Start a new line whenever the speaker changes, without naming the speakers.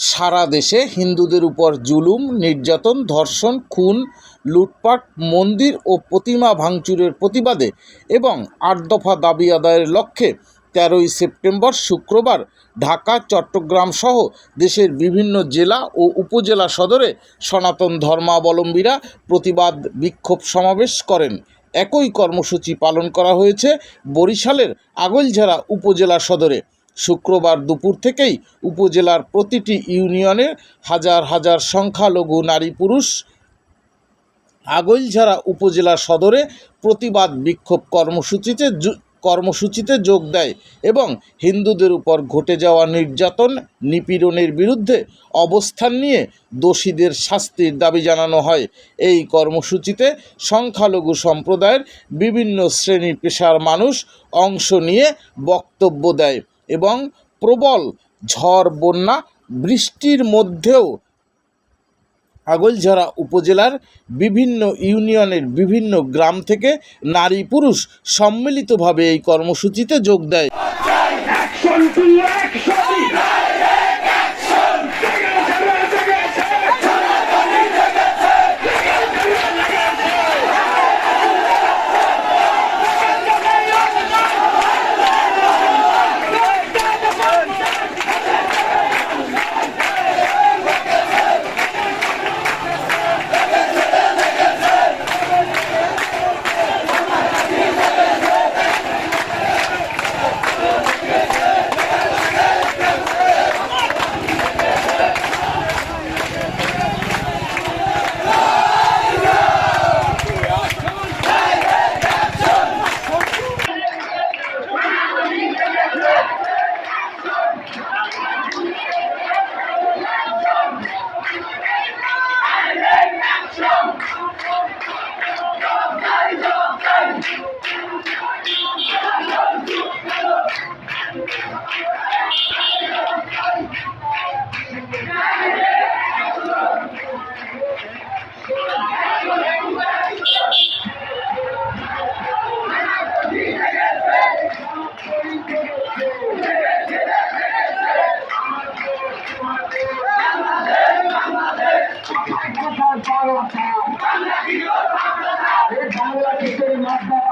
সারা দেশে হিন্দুদের উপর জুলুম, নির্যাতন, ধর্ষণ, খুন, লুটপাট, মন্দির ও প্রতিমা ভাঙচুরের প্রতিবাদে এবং আট দফা দাবি আদায়ের লক্ষ্যে তেরোই সেপ্টেম্বর শুক্রবার ঢাকা, চট্টগ্রাম সহ দেশের বিভিন্ন জেলা ও উপজেলা সদরে সনাতন ধর্মাবলম্বীরা প্রতিবাদ বিক্ষোভ সমাবেশ করেন। একই কর্মসূচি পালন করা হয়েছে বরিশালের আগৈলঝাড়া উপজেলা সদরে। শুক্রবার দুপুর থেকেই উপজেলার প্রতিটি ইউনিয়নের হাজার হাজার সংখ্যালঘু নারী পুরুষ আগৈলঝাড়া উপজেলা সদরে প্রতিবাদ বিক্ষোভ কর্মসূচিতে কর্মসূচিতে যোগ দেয় এবং হিন্দুদের উপর ঘটে যাওয়া নির্যাতন, নিপীড়নের বিরুদ্ধে অবস্থান নিয়ে দোষীদের শাস্তির দাবি জানানো হয়। এই কর্মসূচিতে সংখ্যালঘু সম্প্রদায়ের বিভিন্ন শ্রেণি পেশার মানুষ অংশ নিয়ে বক্তব্য দেয়। এবং প্রবল ঝড়, বন্যা, বৃষ্টির মধ্যেও আগলঝরা উপজেলার বিভিন্ন ইউনিয়নের বিভিন্ন গ্রাম থেকে নারী পুরুষ সম্মিলিতভাবে এই কর্মসূচিতে যোগ দেয়।
I'm not going to be. I'm not going to be. I'm not going to be.